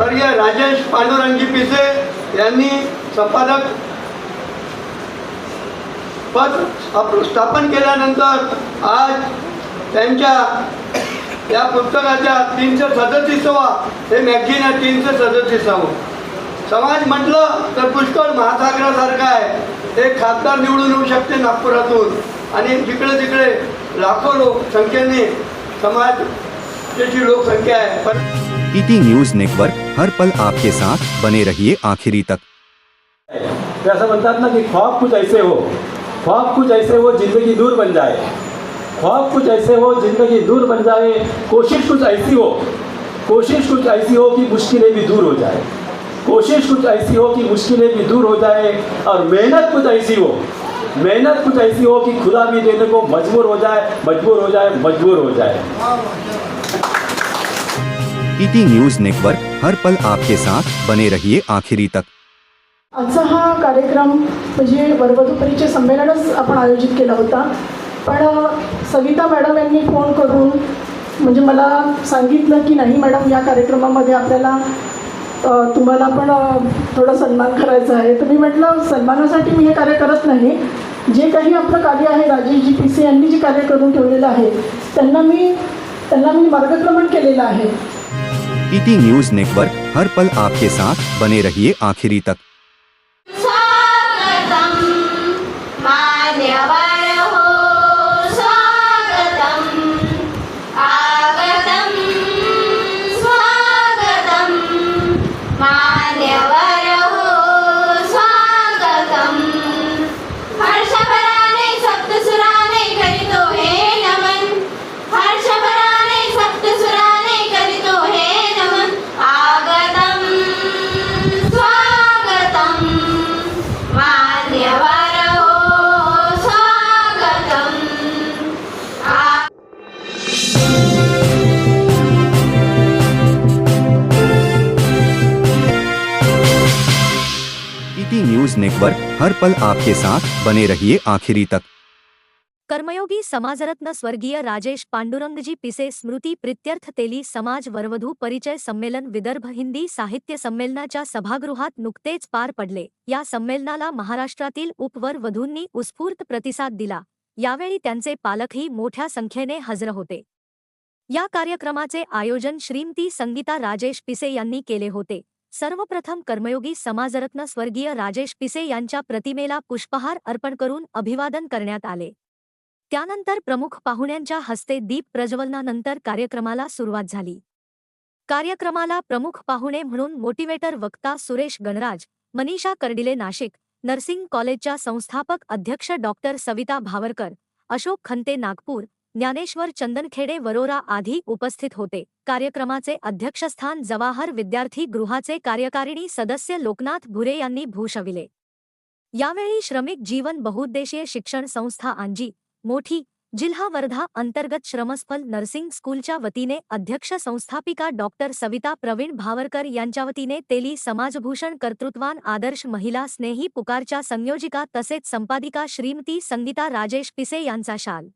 स्वर्गीय राजेश पांडुरंगी पिसे यांनी संपादक पद स्थापन केल्यानंतर आज त्यांच्या या पुस्तकाच्या तीनशे सदतीसावा हे मॅगझिन आहे तीनशे सदतीसावं. समाज म्हटलं तर पुष्कळ महासागरासारखं आहे. एक खासदार निवडून येऊ शकते नागपुरातून. आणि जिकडे तिकडे लाखो लोक संख्येने त्याची लोकसंख्या आहे. पण ईटी न्यूज़ नेटवर्क हर पल आपके साथ बने रहिए आखिरी तक। ते बनता म्हणतात ना की ख्वाब कुछ ऐसे हो, ख्वाब कुछ ऐसे हो ज़िंदगी दूर बन जाए। ख्वाब कुछ ऐसे हो ज़िंदगी दूर बन जाए, कोशिश कुछ ऐसी हो, कोशिश कुछ ऐसी हो कि मुश्किलें भी दूर हो जाए। कोशिश कुछ ऐसी हो कि मुश्किलें भी दूर हो जाए और मेहनत कुछ ऐसी हो, मेहनत कुछ ऐसी हो कि खुदा भी देने को मजबूर हो जाए, मजबूर हो जाए, मजबूर हो जाए। ईटी न्यूज नेटवर्क हर पल आपके साथ बने रहिए आखिरी तक। आजचा हा कार्यक्रम म्हणजे वर्वधुपरीचे संमेलनच आपण आयोजित केला होता. पण सविता मॅडम यांनी फोन करून म्हणजे मला सांगितलं की नाही मॅडम या कार्यक्रमामध्ये आपल्याला तुम्हाला पण थोडं थोडा सन्मान करायचा आहे. तर मी म्हटलं सन्मानासाठी मी हे कार्य करत नाही. जे काही आपलं कार्य आहे राजी जी पी सी यांनी जे कार्य करून ठेवलेलं आहे त्यांना मी त्यांना मी मार्गक्रमण केलेलं आहे. ईटी न्यूज नेटवर्क हर पल आपके साथ बने रहिए आखिरी तक। न्यूज नेटवर्क हर पल आपके साथ बने रहिए आखिरी तक। कर्मयोगी समाजरत्न स्वर्गीय राजेश पांडुरंगजी पिसे स्मृती प्रित्यर्थ तेली समाज वरवधू परिचय संमेलन विदर्भ हिंदी साहित्य संमेलनाच्या सभागृहात नुकतेच पार पडले. या संमेलनाला महाराष्ट्रातील उपवर वधूंनी उत्स्फूर्त प्रतिसाद दिला. यावेळी त्यांचे पालकही मोठ्या संख्येने हजर होते. या कार्यक्रमाचे आयोजन श्रीमती संगीता राजेश पिसे यांनी केले होते. सर्वप्रथम कर्मयोगी समाजरत्न स्वर्गीय राजेश पिसे यांच्या प्रतिमेला पुष्पहार अर्पण करून अभिवादन करण्यात आले. त्यानंतर प्रमुख पाहुण्यांच्या हस्ते दीप प्रज्वलनानंतर कार्यक्रमाला सुरुवात झाली. कार्यक्रमाला प्रमुख पाहुणे म्हणून मोटिवेटर वक्ता सुरेश गणराज मनीषा कर्डिले नाशिक नर्सिंग कॉलेजच्या संस्थापक अध्यक्ष डॉक्टर सविता भावरकर अशोक खंते नागपूर ज्ञानेश्वर चंदनखेडे वरोरा आधी उपस्थित होते. कार्यक्रमाचे अध्यक्षस्थान जवाहर विद्यार्थी गृहाचे कार्यकारिणी सदस्य लोकनाथ भुरे यांनी भूषविले. यावेळी श्रमिक जीवन बहुउद्देशीय शिक्षण संस्था आंजी मोठी जिल्हा वर्धा अंतर्गत श्रमस्फल नर्सिंग स्कूलच्या वतीने अध्यक्ष संस्थापिका डॉक्टर सविता प्रवीण भावरकर यांच्या वतीने तेली समाजभूषण कर्तृत्वान आदर्श महिला स्नेही पुकारच्या संयोजिका तसेच संपादिका श्रीमती संगीता राजेश पिसे यांचा शाल.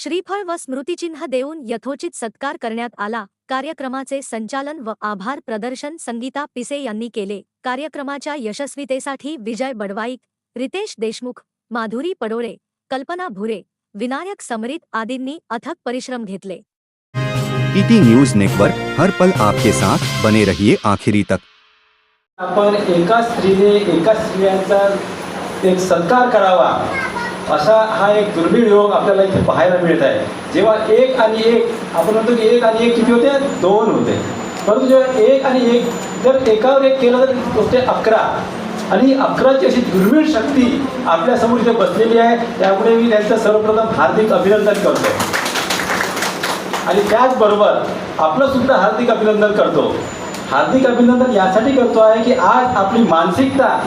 श्रीफळ व स्मृतिचिन्ह देऊन यथोचित सत्कार करण्यात आला. कार्यक्रमाचे संचालन व आभार प्रदर्शन संगीता पिसे यांनी केले. कार्यक्रमाच्या यशस्वीतेसाठी विजय बडवाईक रितेश देशमुख माधुरी पडोळे कल्पना भुरे विनायक समरीत आदींनी अथक परिश्रम घेतले. ईटी न्यूज नेटवर्क हर पल आपके साथ बने रहिए आखिरी तक. आपण एका स्त्रीने एका स्त्रियांचा एक सत्कार करावा. असा हा एक दुर्मिळ योग आपल्याला इथे पाहायला मिळत आहे. जेव्हा एक आणि एक आपण म्हणतो की एक आणि एक किती होते? दोन होते. परंतु जेव्हा एक आणि एक जर एकावर एक केलं तर होते अकरा. आणि अकराची अशी दुर्मिळ शक्ती आपल्यासमोर इथे बसलेली आहे. त्यामुळे मी त्यांचं सर्वप्रथम हार्दिक अभिनंदन करतो. आणि त्याचबरोबर आपलं सुद्धा हार्दिक अभिनंदन करतो. हार्दिक अभिनंदन यासाठी करतो आहे की आज आपली मानसिकता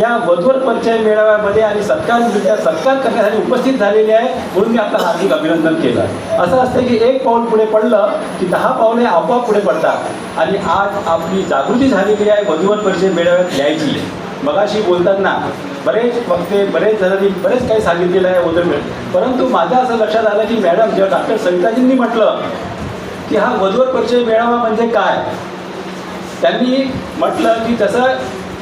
या वधूवर परिचय मेळाव्यामध्ये आणि सत्कार सत्कार करण्यासाठी उपस्थित झालेली आहे म्हणून मी आता हार्दिक अभिनंदन केलं. असं असतं की एक पाऊल पुढे पडलं की दहा पावले आपोआप पुढे पडतात. आणि आज आपली जागृती झालेली आहे वधूवर परिचय मेळाव्यात यायची मगाशी बोलताना बरेच वक्ते बरेच जणांनी बरेच काही सांगितलेलं आहे वधूर मेळ परंतु माझं असं लक्षात आलं की मॅडम जेव्हा डॉक्टर सविताजींनी म्हटलं की हा वधूवर परिचय मेळावा म्हणजे काय? त्यांनी म्हटलं की तसं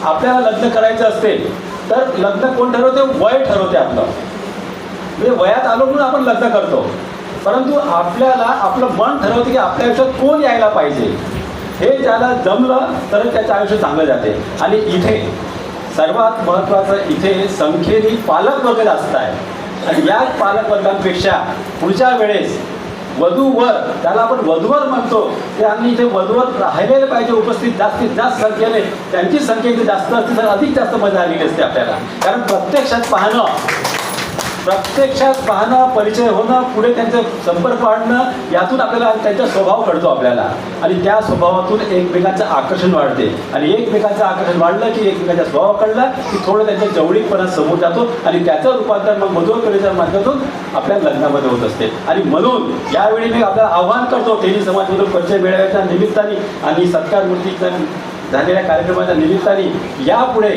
आपल्याला लग्न करायचं असेल तर लग्न कोण ठरवते? वय ठरवते आपलं. म्हणजे वयात आलो म्हणून आपण लग्न करतो. परंतु आपल्याला आपलं मन ठरवते की आपल्या आयुष्यात कोण यायला पाहिजे? हे ज्याला जमलं तर त्याचं आयुष्य चांगलं जाते. आणि इथे सर्वात महत्त्वाचं इथे संख्येने पालकवर्ग जास्त आहे. आणि या पालकवर्गांपेक्षा पुढच्या वेळेस वधूवर त्याला आपण वधूवर म्हणतो. त्यांनी जे वधूवर राहिलेले पाहिजे उपस्थित जास्तीत जास्त संख्येने त्यांची संख्या इथे जास्त असते तर अधिक जास्त मजा आलेली असते आपल्याला. कारण प्रत्यक्षात पाहणं प्रत्यक्षात पाहणं परिचय होणं पुढे त्यांचे संपर्क वाढणं यातून आपल्याला त्यांचा स्वभाव कळतो आपल्याला. आणि त्या स्वभावातून एकमेकांचं आकर्षण वाढते. आणि एकमेकांचं आकर्षण वाढलं की एकमेकांचा स्वभाव कळला की थोडं त्यांच्या जवळीकपणा समोर जातो आणि त्याचं रूपांतर मग मधुरकलेच्या माध्यमातून आपल्या लग्नामध्ये होत असते. आणि म्हणून यावेळी मी आपल्याला आव्हान करतो तेही समाजमधून परिचय मिळाव्याच्या निमित्ताने आणि सत्कार मूर्तीच्या झालेल्या कार्यक्रमाच्या निमित्ताने यापुढे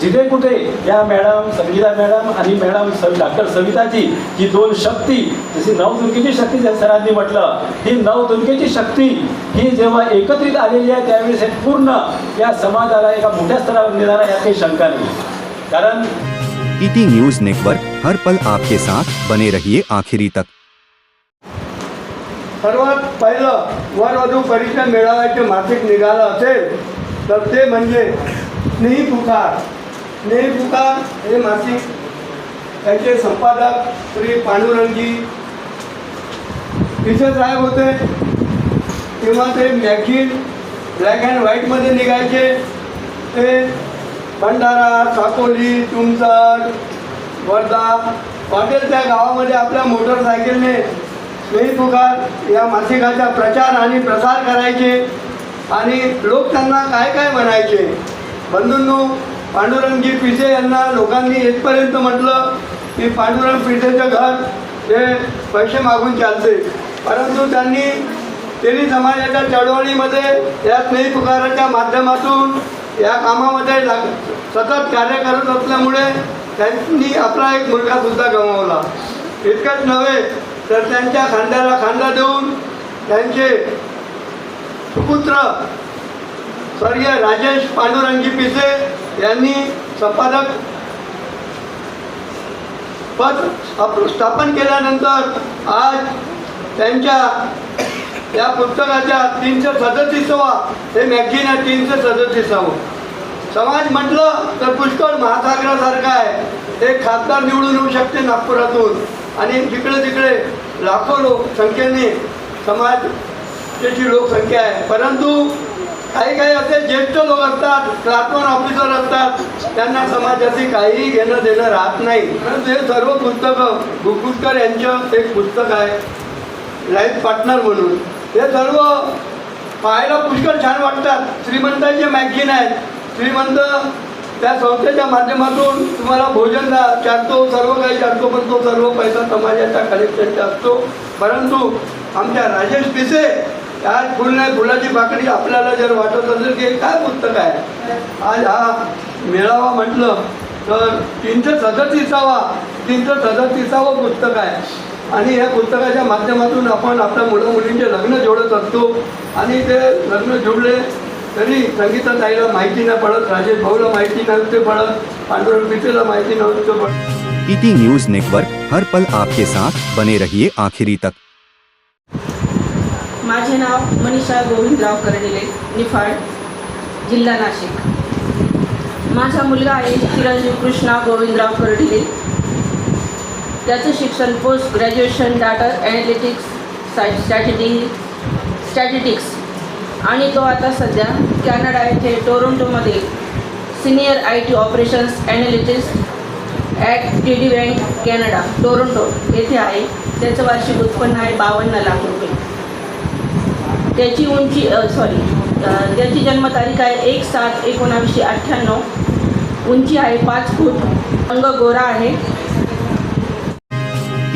जिथे कुठे या मॅडम संगीता मॅडम आणि मॅडम डॉक्टर सविताजी ही दोन शक्ती जशी नवदुर्गेची शक्ती ज्या सरांनी म्हटलं ही नवदुर्गेची शक्ती ही जेव्हा एकत्रित आलेली आहे त्यावेळेस हे पूर्ण या समाजाला एका मोठ्या स्तरावर नेणारा यात काही शंका नाही. कारण ईटी न्यूज नेटवर्क हर पल आपके साथ बने रहिए आखिरी तक। सर्वात पहिलं वर वधू परिचय मेळाव्याचे मासिक निघालं असेल तर ते म्हणजे स्नेही पुकार. स्नेही पुकार हे मासिक त्याचे संपादक श्री पांडुरंगी पिसे साहेब होते. तेव्हा ते मॅगझिन ब्लॅक अँड व्हाईटमध्ये निघायचे. ते भंडारा साकोली तुमसर वर्धा हॉटेल त्या गावामध्ये आपल्या मोटरसायकलने स्नेही पुकार या मासिकाचा प्रचार आणि प्रसार करायचे. आणि लोक त्यांना काय काय म्हणायचे? बंधूंनो पांडुरंगजी पिसे यांना लोकांनी येथपर्यंत म्हटलं की पांडुरंग पिसेचं घर हे पैसे मागून चालते परंतु त्यांनी तेली समाजाच्या चळवळीमध्ये या स्नेही पुकाराच्या माध्यमातून या कामामध्ये लाग सतत कार्य करत असल्यामुळे त्यांनी आपला एक मुलगासुद्धा गमावला. इतकंच नव्हे तर त्यांच्या खांद्याला खांदा देऊन त्यांचे सुपुत्र स्वर्गीय राजेश पांडुरंगी पिसे यांनी संपादक पद स्थापन केल्यानंतर आज त्यांच्या या पुस्तकाच्या तीनशे सदतीसावा हे मॅगझिन आहे तीनशे सदतीसावं. समाज म्हटलं तर पुष्कळ महासागरासारखा आहे. एक खासदार निवडून येऊ शकते नागपुरातून. आणि जिकडे तिकडे लाखो लोक संख्येने त्याची लोकसंख्या आहे. परंतु काही काही असे ज्येष्ठ लोक असतात क्लास ऑफिसर असतात त्यांना समाजाशी काहीही घेणं देणं राहत नाही. परंतु हे सर्व पुस्तकं भुकुटकर यांचं एक पुस्तक आहे लाईफ पार्टनर म्हणून. हे सर्व पाहायला पुष्कळ छान वाटतात. श्रीमंतांचे मॅगझिन आहेत. श्रीमंत त्या संस्थेच्या माध्यमातून तुम्हाला भोजन दा- चालतो सर्व काही चालतो पण तो सर्व पैसा समाजाच्या कलेक्शनचा असतो. परंतु आमच्या राजेश पिसे आज फुल नाही फुलाची पाकडी आपल्याला जर वाटत असेल की काय पुस्तक आहे? आज हा मेळावा म्हटलं तर तीनशे सदतीसावा तीनशे सदतीसावं पुस्तक आहे. आणि या पुस्तकाच्या माध्यमातून आपण आपल्या मुलं मुलींचे लग्न जोडत असतो. आणि ते लग्न जोडले तरी संगीता ताईला माहिती नाही पडत राजेश भाऊला माहिती नव्हते पडत पांडुरंग पितेला माहिती नव्हते पडत. ईटी न्यूज नेटवर्क हर पल आपके साथ बने रहिए आखिरी तक. माझे नाव मनीषा गोविंदराव कर्डिले निफाड जिल्हा नाशिक. माझा मुलगा आहे चिरंजीव कृष्णा गोविंदराव कर्डिले त्याचं शिक्षण पोस्ट ग्रॅज्युएशन डाटा ॲनालिटिक्स स्टॅटिटी स्टॅटिटिक्स आणि तो आता सध्या कॅनडा येथे टोरोंटोमध्ये senior I T operations analyst at T D bank Canada Toronto येथे आहे. त्याचं वार्षिक उत्पन्न आहे बावन्न लाख रुपये. त्याची उंची सॉरी त्याची जन्मतारीख आहे एक सात एकोणावीसशे अठ्ठ्याण्णव. उंची आहे पाच फूट. अंग गोरा आहे.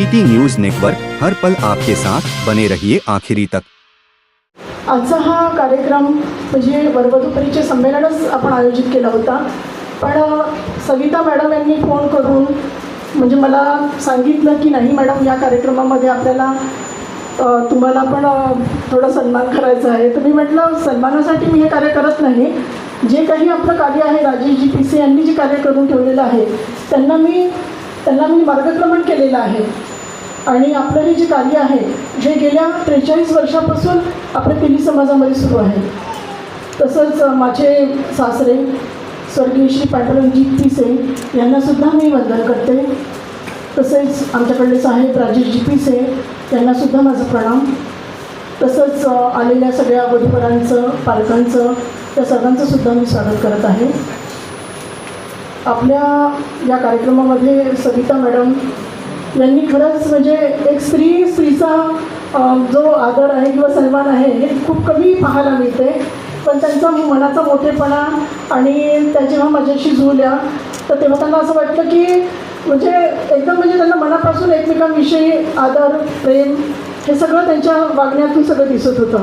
ईटी न्यूज नेटवर्क हर पल आपके साथ बने रहिए आखिरी तक. आजचा हा कार्यक्रम म्हणजे वरवधू परिचय संमेलनच आपण आयोजित केला होता. पण सविता मॅडम यांनी फोन करून म्हणजे मला सांगितलं की नाही मॅडम या कार्यक्रमामध्ये आपल्याला तुम्हाला पण थोडा सन्मान करायचा आहे. तर मी म्हटलं सन्मानासाठी मी हे कार्य करत नाही. जे काही आपलं कार्य आहे राजेशजी पी सी यांनी जे कार्य करून ठेवलेलं आहे त्यांना मी त्यांना मी मार्गक्रमण केलेलं आहे. आणि आपलं हे जे कार्य आहे जे गेल्या त्रेचाळीस वर्षापासून आपल्या पिली समाजामध्ये सुरू आहे. तसंच माझे सासरे स्वर्गीय श्री पांडुरंगजी पिसे यांनासुद्धा मी वंदन करते. तसेच आमच्याकडले साहेब राजेशजी पिसे यांनासुद्धा माझा प्रणाम. तसंच आलेल्या सगळ्या वधूवरांचं पालकांचं त्या सर्वांचं सुद्धा मी स्वागत करत आहे. आपल्या या कार्यक्रमामध्ये सविता मॅडम यांनी खरंच म्हणजे एक स्त्री स्त्रीचा जो आदर आहे किंवा सन्मान आहे हे खूप कमी पाहायला मिळते. पण त्यांचा मनाचा मोठेपणा आणि त्या जेव्हा माझ्याशी जुळल्या तर तेव्हा त्यांना असं वाटलं की म्हणजे एकदम म्हणजे त्यांना मनापासून एकमेकांविषयी आदर प्रेम हे सगळं त्यांच्या वागण्यातून सगळं दिसत होतं.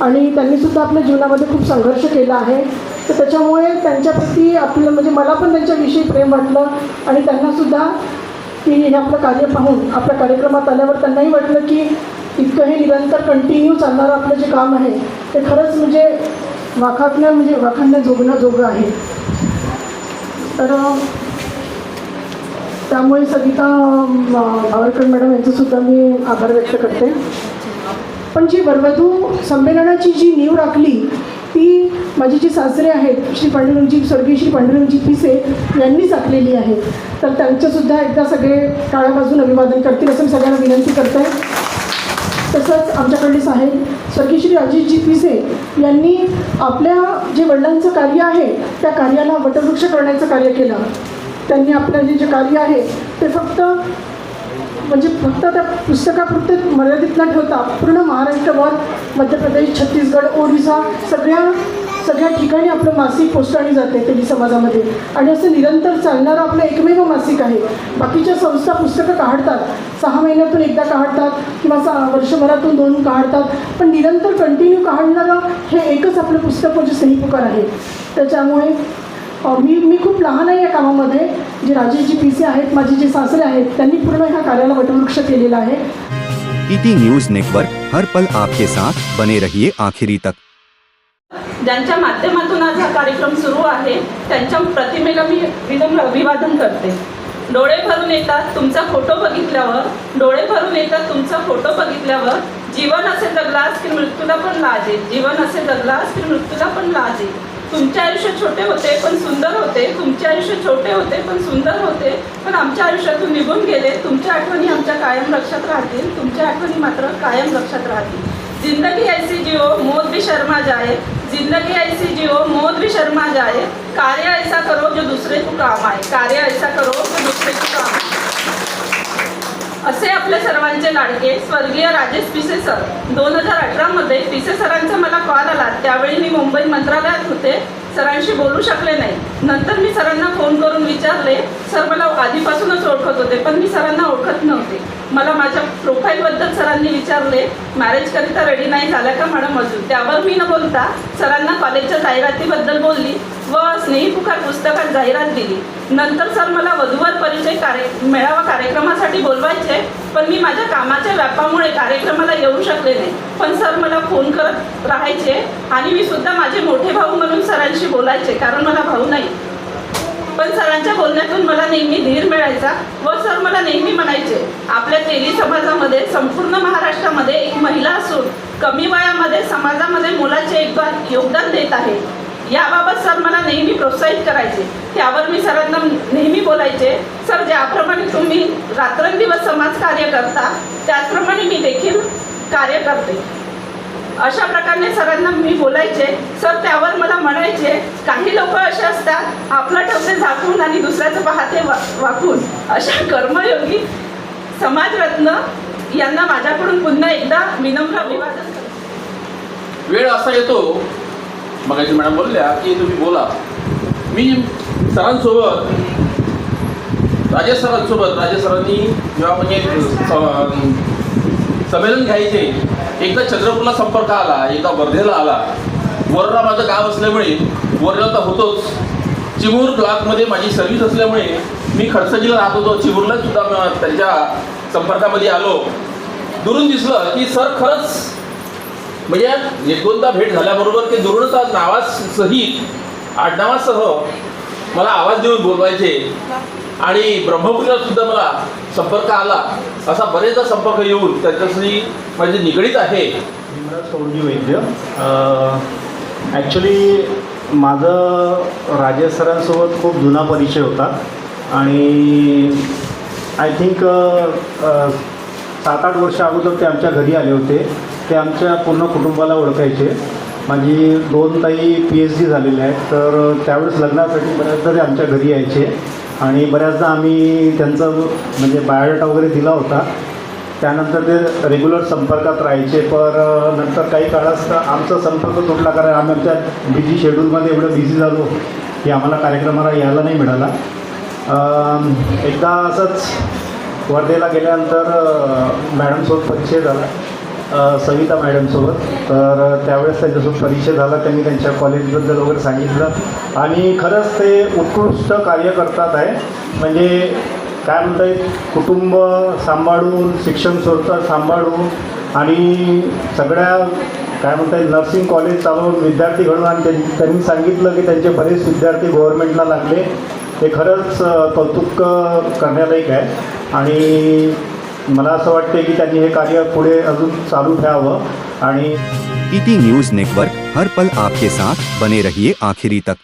आणि त्यांनीसुद्धा आपल्या जीवनामध्ये खूप संघर्ष केला आहे. तर त्याच्यामुळे त्यांच्याप्रती आपलं म्हणजे मला पण त्यांच्याविषयी प्रेम वाटलं आणि त्यांनासुद्धा की हे आपलं कार्य पाहून आपल्या कार्यक्रमात आल्यावर त्यांनाही वाटलं की इतकं हे निरंतर कंटिन्यू चालणारं आपलं जे काम आहे ते खरंच म्हणजे वाखातल्या म्हणजे वाखांना जोगणं जोगं आहे. तर त्यामुळे सविता भावरकर मॅडम यांचंसुद्धा मी आभार व्यक्त करते. पण जी वरवधू संमेलनाची जी नीव राखली ती माझी जी सासरे आहेत श्री पांडुरंगजी स्वर्गीय श्री पांडुरंगजी पिसे यांनीच आखलेली आहे. तर त्यांचंसुद्धा एकदा सगळे काळ्या बाजून अभिवादन करतील असं मी सगळ्यांना विनंती करते. तसंच आमच्याकडले साहेब स्वर्गीय श्री अजितजी पिसे यांनी आपल्या जे वडिलांचं कार्य आहे त्या कार्याला वटवृक्ष करण्याचं कार्य केलं. त्यांनी आपलं जे जे कार्य आहे ते फक्त म्हणजे फक्त त्या पुस्तकापुरते मर्यादित न ठेवता पूर्ण महाराष्ट्रभर मध्य प्रदेश छत्तीसगड ओडिसा सगळ्या सगळ्या ठिकाणी आपलं मासिक पोस्टाने जाते तेली समाजामध्ये. आणि असं निरंतर चालणारं आपलं एकमेव मासिक आहे. बाकीच्या संस्था पुस्तकं काढतात. सहा महिन्यातून एकदा काढतात किंवा सहा वर्षभरातून दोन काढतात. पण निरंतर कंटिन्यू काढणारं हे एकच आपलं पुस्तक म्हणजे सही पुकार आहे. त्याच्यामुळे मी मी खूप लहान आहे या कामामध्ये. जे राजेशजी पी सी आहेत माझे जे सासरे आहेत त्यांनी पूर्ण ह्या कार्याला वटवृक्ष केलेला आहे. ईटी न्यूज नेटवर्क हर पल आपके साथ बने रहिए आखिरी तक. ज्यांच्या माध्यमातून आज हा कार्यक्रम सुरू आहे त्यांच्या प्रतिमेला मी विनम्र अभिवादन करते. डोळे भरून येतात तुमचा फोटो बघितल्यावर डोळे भरून येतात तुमचा फोटो बघितल्यावर जीवन असे जगलास की मृत्यूला पण लाज आहे. जीवन असे जगलास की मृत्यूला पण लाज आहे. तुमचे आयुष्य छोटे होते पण सुंदर होते. तुमचे आयुष्य छोटे होते पण सुंदर होते. पण आमच्या आयुष्यातून निघून गेले. तुमच्या आठवणी आमच्या कायम लक्षात राहतील. तुमच्या आठवणी मात्र कायम लक्षात राहतील. जिंदगी ऐसी जिओ मौत भी शर्मा जाए. जिंदगी ऐसी जिओ मौत भी शर्मा जाए. कार्य ऐसा करो जो दूसरे को काम आए. कार्य ऐसा करो जो दूसरे को काम आए. असे आपले सर्वांचे लाडके स्वर्गीय राजेश पिसे सर. दोन हजार अठरामध्ये पिसे सरांचा मला कॉल आला. त्यावेळी मी मुंबई मंत्रालयात होते. सरांशी बोलू शकले नाही. नंतर मी सरांना फोन करून विचारले. सर मला आधीपासूनच ओळखत होते पण मी सरांना ओळखत नव्हते. मला माझ्या प्रोफाईलबद्दल सरांनी विचारले. मॅरेजकरिता रेडी नाही झाल्या का मॅडम अजून? त्यावर मी न बोलता सरांना कॉलेजच्या जाहिरातीबद्दल बोलली. व स्नेहीपुकार पुस्तकात जाहिरात दिली. नंतर सर मला वधूवर परिचय कार्य मेळावा कार्यक्रमासाठी बोलवायचे पण मी माझ्या कामाच्या व्यापामुळे कार्यक्रमाला येऊ शकले नाही. पण सर मला फोन करत राहायचे आणि मी सुद्धा माझे मोठे भाऊ म्हणून सरांशी बोलायचे कारण मला भाऊ नाही. पण सरांच्या बोलण्यातून मला नेहमी धीर मिळायचा व सर मला नेहमी म्हणायचे आपल्या तेली समाजामध्ये संपूर्ण महाराष्ट्रामध्ये एक महिला असून कमी वयामध्ये समाजामध्ये मुलाचे योगदान योगदान देत आहे. याबाबत सर मला नेहमी प्रोत्साहित करायचे. त्यावर मी सरांना नेहमी बोलायचे सर ज्याप्रमाणे तुम्ही रात्रंदिवस समाज कार्य करता त्याचप्रमाणे मी देखील कार्य करते. अशा प्रकारे सरांना मी बोलायचे. सर त्यावर मला म्हणायचे काही लोक असे असतात आपलं ठेवते झाकून आणि दुसऱ्याचं पाहते वा वाकून. अशा कर्मयोगी समाजरत्न यांना माझ्याकडून पुन्हा एकदा विनम्र अभिवादन वेळ असा येतो मगाशी मॅडम बोलल्या की तुम्ही बोला. मी सरांसोबत राजेश सरांसोबत राजेश सरांनी जेव्हा म्हणजे स- संमेलन घ्यायचे एकदा चंद्रपूरला संपर्क आला एकदा वर्धेला आला. वरला माझं गाव असल्यामुळे वरला तर होतोच. चिमूर ब्लॉकमध्ये माझी सर्व्हिस असल्यामुळे मी खडसजीला राहत होतो. चिमूरला सुद्धा त्यांच्या संपर्कामध्ये आलो. दुरून दिसलं की सर खरंच म्हणजे एक दोनदा भेट झाल्याबरोबर ते दुरूनच आज नावासहित आडनावासह मला आवाज देऊन बोलवायचे. आणि ब्रह्मपुरीला सुद्धा मला संपर्क आला. असा बरेचदा संपर्क येऊन त्याच्याशी माझे निगडीत आहे. सोडजी वैद्य. ॲक्च्युली माझं राजेश सरांसोबत खूप जुना परिचय होता. आणि आय थिंक सात आठ वर्ष अगोदर ते आमच्या घरी आले होते. ते आमच्या पूर्ण कुटुंबाला ओळखायचे. माझी दोन ताई पी एच डी झालेल्या आहेत तर त्यावेळेस लग्नासाठी बऱ्याचदा ते आमच्या घरी यायचे. आणि बऱ्याचदा आम्ही त्यांचं म्हणजे बायोडाटा वगैरे दिला होता. त्यानंतर ते रेग्युलर संपर्कात राहायचे पर नंतर काही काळात आमचा संपर्क तुटला कारण आम्ही आमच्या बिझी शेड्यूलमध्ये एवढं बिझी झालो की आम्हाला कार्यक्रमाला यायला नाही मिळाला. एकदा असंच वर्धेला गेल्यानंतर मॅडमसोबत परिचय झाला. सविता मॅडमसोबत तर त्यावेळेस त्यांच्यासोबत परिचय झाला त्यांनी त्यांच्या कॉलेजबद्दल वगैरे सांगितलं. आणि खरंच ते उत्कृष्ट कार्य करतात आहे म्हणजे काय म्हणता येईल? कुटुंब सांभाळून शिक्षण संस्था सांभाळून. आणि सगळ्या काय म्हणता येईल नर्सिंग कॉलेज चालवून विद्यार्थी घडून आणि त्यांनी त्यांनी सांगितलं की त्यांचे बरेच विद्यार्थी गव्हर्नमेंटला लागले. ते खरंच कौतुक करण्यालायक आहे. आणि मटते कि कार्य पूरे अजून चालू रहा ईटी न्यूज़ नेटवर्क हर पल आपके साथ बने रहिए आखिरी तक.